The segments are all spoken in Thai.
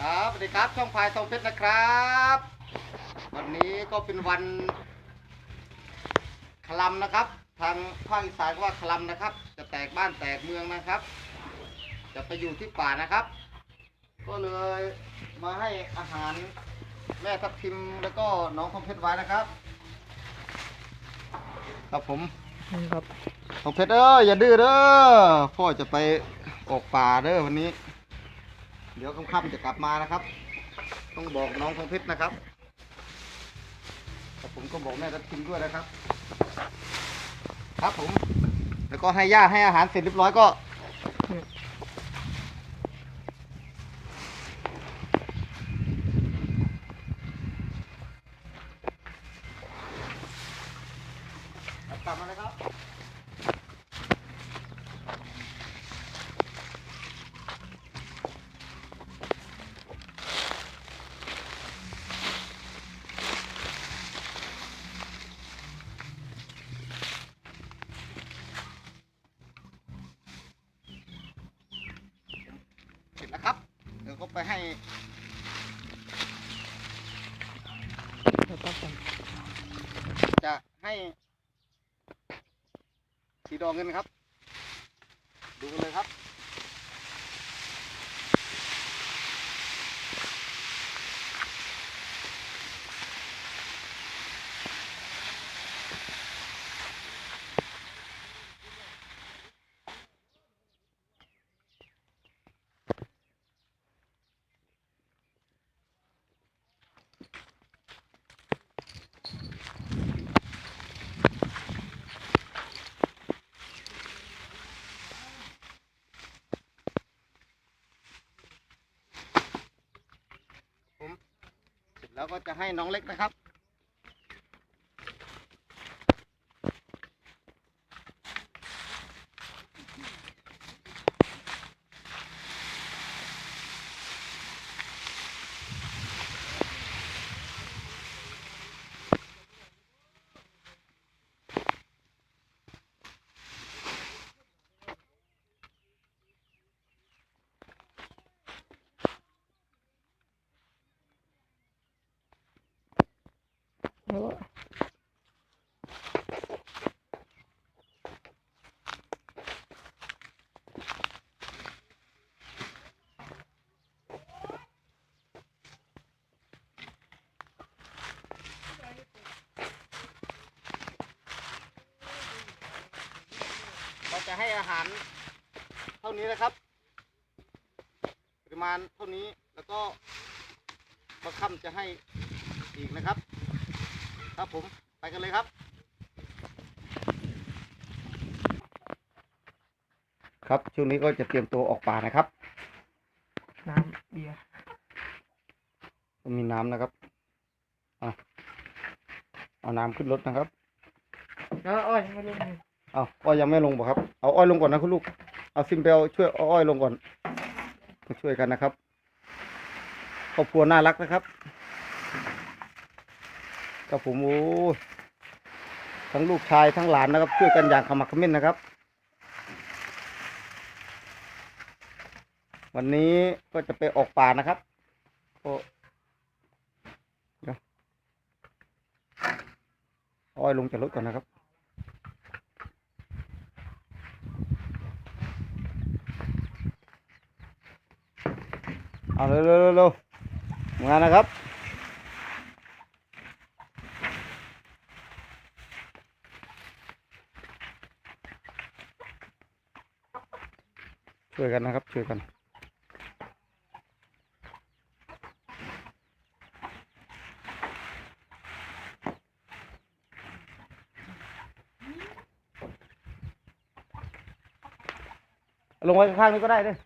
ครับสวัสดีครับช่องพายทองเพชรนะครับ วันนี้ก็เป็นวันคลำนะครับ ทางภาคอีสานก็ว่าคลำนะครับ จะแตกบ้านแตกเมืองนะครับ จะไปอยู่ที่ป่านะครับ ก็เลยมาให้อาหารแม่ทับทิมแล้วก็น้องทองเพชรไว้นะครับ ครับผมครับทองเพชรเอ้ยอย่าดื้อเด้อพ่อจะไปออกป่าเด้อวันนี้ เดี๋ยวค่ำๆจะกลับมานะครับ ต้องบอกน้องทองเพชรนะครับแต่ผมก็บอกแม่ทับทิมด้วยนะครับ ครับผม แล้วก็ให้ย่าให้อาหารเสร็จเรียบร้อยก็กลับมาเลยครับ เสร็จแล้วครับ เดี๋ยวก็ ไปให้จะให้สีดองเงินครับ ดูกันเลยครับ แล้วก็จะให้น้องเล็กนะครับ เราจะให้อาหาร เท่านี้นะครับปริมาณเท่านี้แล้วก็มาค่ำจะให้อีกนะครับ ครับผมไปกันเลยครับ ครับช่วงนี้ก็จะเตรียมตัวออกป่านะครับ น้ำเบียร์ก็มีน้ำนะครับเอาเอาน้ำขึ้นรถนะครับแล้วอ้อยไม่รู้เอาอ้อยยังไม่ลงบ่ครับเอาอ้อยลงก่อนนะคุณลูกเอาซิมเปลช่วยเอาอ้อยลงก่อนมาช่วยกันนะครับครอบครัวน่ารักนะครับ กับผมโอ้ยทั้งลูกชายทั้งหลานนะครับ ช่วยกันอย่างขมักขม้นนะครับ วันนี้ก็จะไปออกป่านะครับก็เดี๋ยวเอาอ้อยลงจากรถก่อนนะครับเอาเร็วเร็วเร็วเร็วทำงานนะครับ ช่วยกันนะครับ ช่วยกัน ลงไว้ข้างนี้ก็ได้เด้อ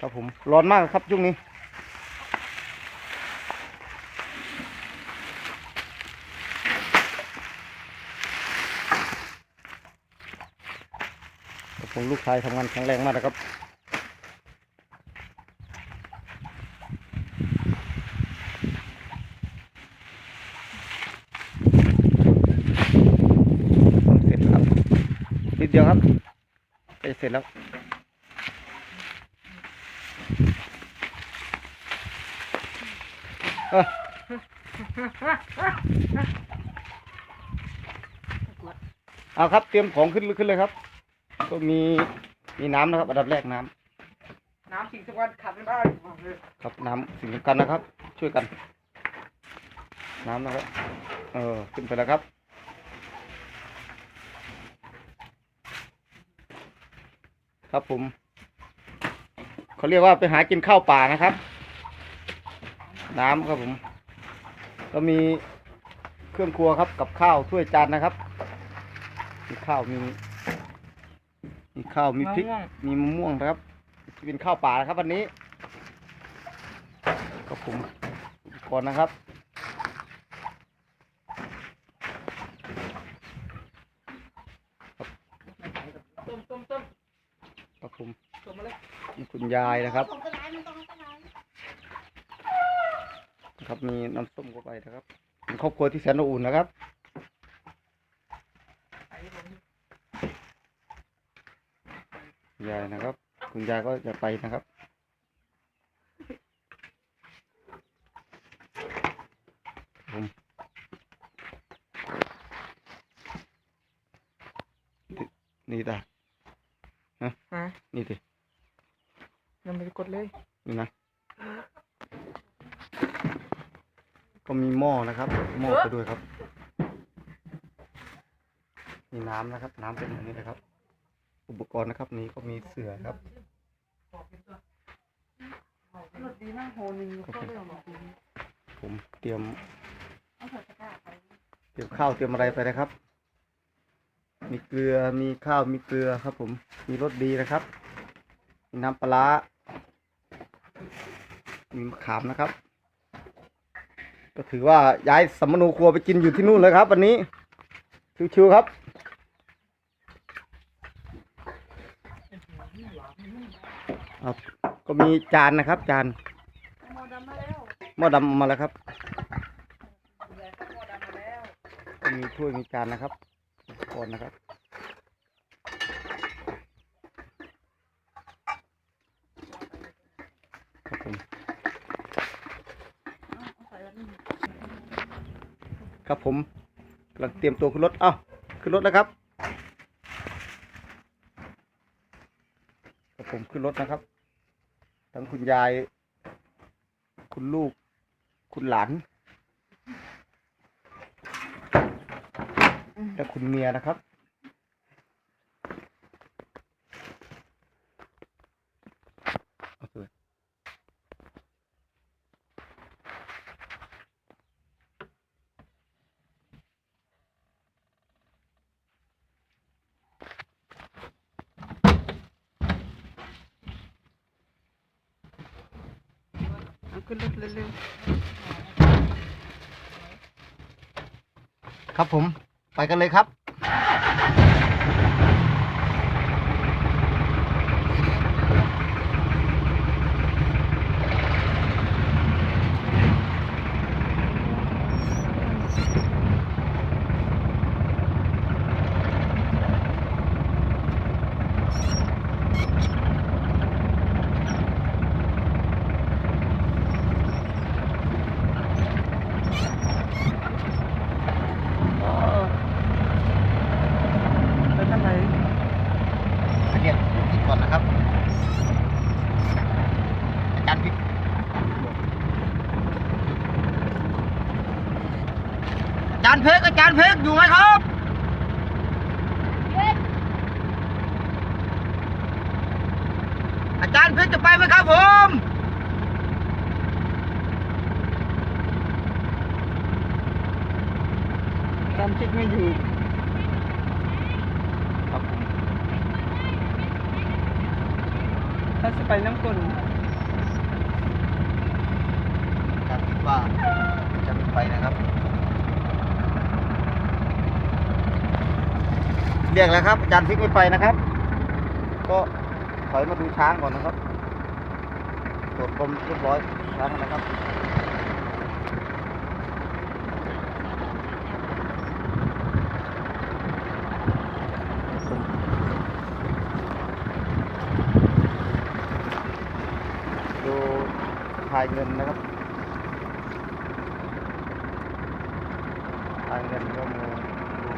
ครับผมร้อนมากครับช่วงนี้ ผมลูกชายทำงานแข็งแรงมากนะครับเสร็จแล้วครับนิดเดียวครับจะเสร็จแล้วเออเอาครับเตรียมของขึ้นขึ้นเลยครับ ก็มีมีน้ำนะครับ อันดับแรกน้ำน้ำสิ่งสำคัญขาดไม่ได้ครับน้ำสิ่งสำคัญนะครับ ช่วยกัน น้ำนะครับ เออขึ้นไปแล้วครับ ครับผมเขาเรียกว่าไปหากินข้าวป่านะครับ น้ำครับผม ก็มีเครื่องครัวครับกับข้าวถ้วยจานนะครับ มีข้าวมีมี ข้าวมีพริกมีมะม่วงนะครับที่เป็นข้าวป่านะครับวันนี้ก็ผมอุปกรณ์นะครับ ต้มต้มต้มครับผมต้มมาเลยมีคุณยายนะครับผมก็ร้ายมันต้องก็ร้ายครับมีน้ำส้มเข้าไปนะครับเป็นครอบครัวที่แสนอบอุ่นนะครับ ใส่ผม คุณ ยายนะครับ คุณยายก็จะไปนะครับผมนี่ตาฮะนี่ดิยังไม่ได้กดเลย นี่นะ ก็มีหม้อนะครับ หม้อไปด้วยครับ มีน้ำนะครับ น้ำเป็นแบบนี้นะครับ อุปกรณ์นะครับนี้ก็มีเสือครับรถดีมากโหนึงเข้าเรื่องมาดีผมเตรียมเอาเถอะตะกร้าไปเตรียมข้าวเตรียมอะไรไปนะครับ มีเกลือมีข้าวมีเกลือครับ ผมมีรสดีนะครับมีน้ำปลาร้ามีมะขามนะครับ ก็ถือว่าย้ายสัมมโนครัวไปกินอยู่ที่นู่นเลยครับ วันนี้ชิวๆครับ ครับ ก็มีจานนะครับ จานหมอดำมาแล้วหม้อดำมาแล้วครับเหลือหมอดำมาแล้วก็มีถ้วยมีจานนะครับอุปกรณ์นะครับครับผมเอาใส่แล้วนี่ครับผมกำลังเตรียมตัวขึ้นรถ เอ้า ขึ้นรถแล้วครับ ครับผมขึ้นรถนะครับ ทั้งคุณยาย คุณลูก คุณหลานและคุณเมียนะครับ เอาขึ้นรถเร็วครับผม ไปกันเลยครับ ทางไหนเรียกลูกศิษย์ก่อนนะครับอาจารย์พิกอาจารย์เพกอาจารย์เพกอยู่ไหมครับอาจารย์เพชรจะไปไหมครับผมตามชิดไม่อยู่ ครับผมาจะไปน้ำกลนอาจารย์คิดว่าจะไม่ไปนะครับ เรียกแล้วครับอาจารย์พิกไม่ไปนะครับ ก็ถอยมาดูช้างก่อนนะครับตรวจกรมเรียบร้อยช้างนะครับ ดูทายเงินนะครับายเงินก็มูดู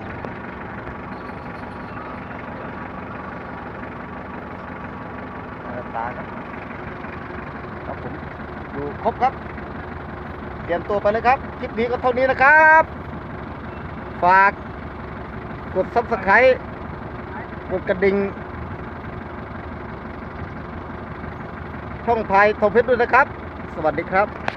ตาครับครับผมดูครบครับ เตรียมตัวไปเลยครับ คลิปนี้ก็เท่านี้นะครับ ฝากกดซับสไครต์กดกระดิ่งช่องพายทองเพชรด้วยนะครับ วัสดีครับ